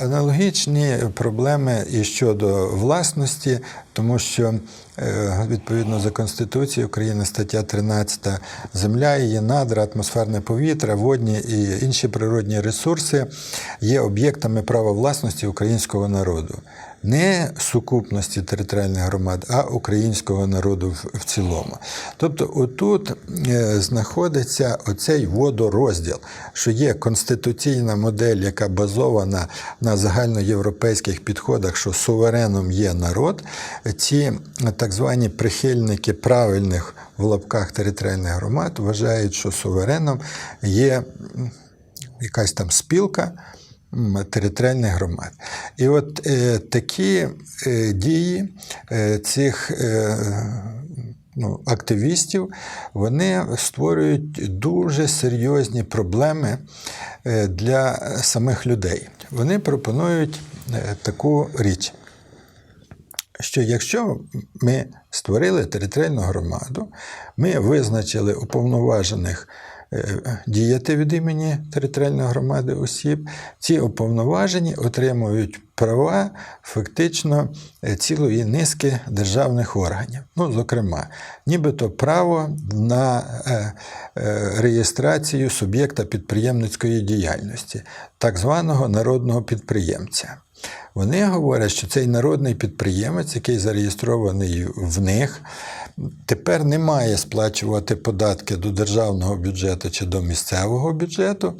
Аналогічні проблеми і щодо власності, тому що е, відповідно за Конституцією України стаття 13 земля, її надра, атмосферне повітря, водні і інші природні ресурси є об'єктами права власності українського народу. Не сукупності територіальних громад, а українського народу в, цілому. Тобто, отут е, знаходиться оцей водорозділ, що є конституційна модель, яка базована на загальноєвропейських підходах, що сувереном є народ. Ці так звані прихильники правильних в лапках територіальних громад вважають, що сувереном є якась там спілка територіальних громад. І от е, такі е, дії е, цих е, ну, активістів вони створюють дуже серйозні проблеми е, для самих людей. Вони пропонують е, таку річ що якщо ми створили територіальну громаду, ми визначили уповноважених е, діяти від імені територіальної громади осіб, ці уповноважені отримують права фактично е, цілої низки державних органів. Ну, зокрема, нібито право на е, реєстрацію суб'єкта підприємницької діяльності, так званого народного підприємця. Вони говорять, що цей народний підприємець, який зареєстрований в них, тепер не має сплачувати податки до державного бюджету чи до місцевого бюджету,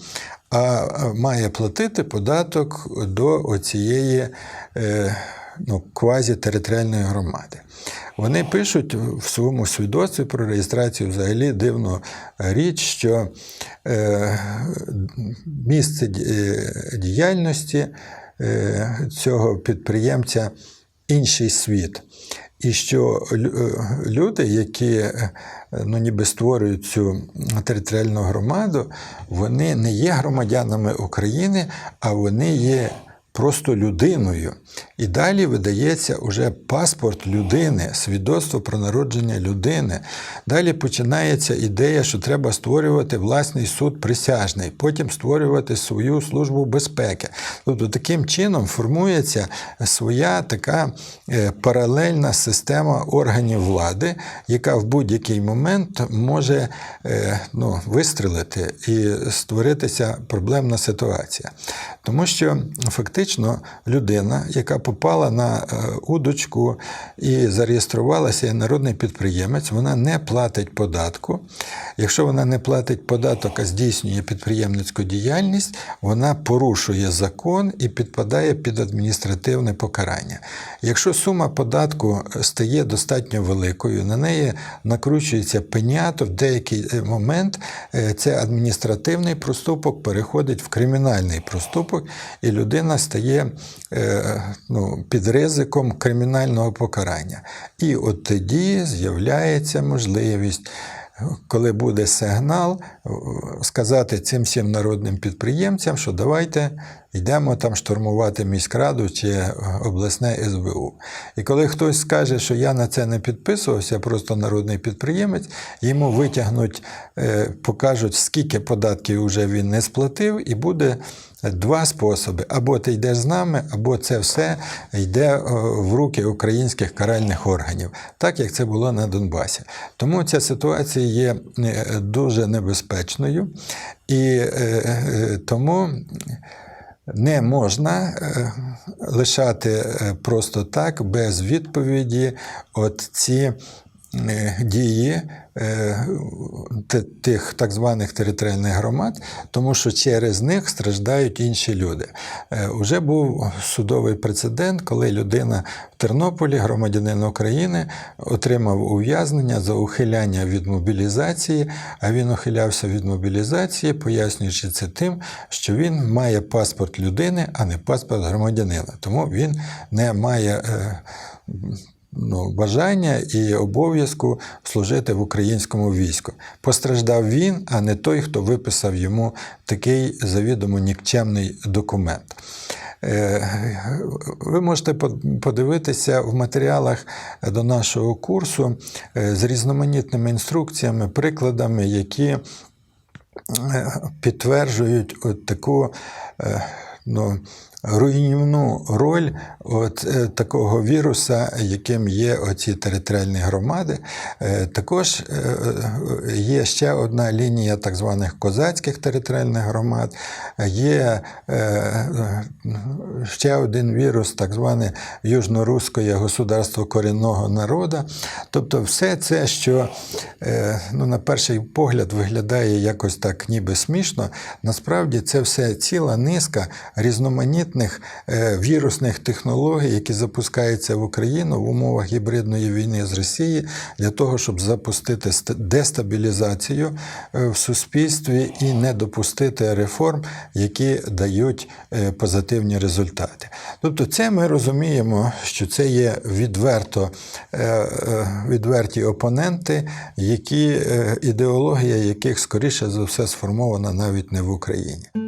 а має платити податок до оцієї е, ну, квазітериторіальної громади. Вони пишуть в своєму свідоцтві про реєстрацію взагалі дивну річ, що е, місце діяльності е, цього підприємця інший світ. І що е, люди, які е, ну, ніби створюють цю територіальну громаду, вони не є громадянами України, а вони є просто людиною. І далі видається уже паспорт людини, свідоцтво про народження людини. Далі починається ідея, що треба створювати власний суд присяжний, потім створювати свою службу безпеки. Тобто таким чином формується своя така е, паралельна система органів влади, яка в будь-який момент може е, ну, вистрелити і створитися проблемна ситуація. Тому що фактично людина, яка попала на е, удочку і зареєструвалася як народний підприємець, вона не платить податку. Якщо вона не платить податок, а здійснює підприємницьку діяльність, вона порушує закон і підпадає під адміністративне покарання. Якщо сума податку стає достатньо великою, на неї накручується пеня, то в деякий е, момент е, це адміністративний проступок переходить в кримінальний проступок, і людина стає е, ну, під ризиком кримінального покарання. І от тоді з'являється можливість. Коли буде сигнал, е, сказати цим всім народним підприємцям, що давайте йдемо там штурмувати міськраду чи е, обласне СБУ. І коли хтось скаже, що я на це не підписувався, просто народний підприємець, йому витягнуть, покажуть, скільки податків вже він не сплатив, і буде два способи: або ти йдеш з нами, або це все йде е, в руки українських каральних органів, так як це було на Донбасі. Тому ця ситуація є е, дуже небезпечною, і е, тому не можна лишати просто так без відповіді. От ці дії е, тих так званих територіальних громад, тому що через них страждають інші люди. Е, Уже був судовий прецедент, коли людина в Тернополі, громадянин України, отримав ув'язнення за ухиляння від мобілізації, а він ухилявся від мобілізації, пояснюючи це тим, що він має паспорт людини, а не паспорт громадянина. Тому він не має. Ну, бажання і обов'язку служити в українському війську. Постраждав він, а не той, хто виписав йому такий завідомо нікчемний документ. Е, Ви можете подивитися в матеріалах до нашого курсу е, з різноманітними інструкціями, прикладами, які е, підтверджують от таку ну, руйнівну роль от е, такого віруса, яким є оці територіальні громади. Е, Також е, є ще одна лінія так званих козацьких територіальних громад, є ще один вірус, так зване Южноруське государство корінного народу. Тобто, все це, що ну, на перший погляд виглядає якось так ніби смішно, насправді це все ціла низка різноманітних е, вірусних технологій, які запускаються в Україну в умовах гібридної війни з Росії для того, щоб запустити ст- дестабілізацію е, в суспільстві і не допустити реформ, які дають е, позитивні результати. Тобто, це ми розуміємо, що це є відверто відверті опоненти, які ідеологія яких скоріше за все сформована навіть не в Україні.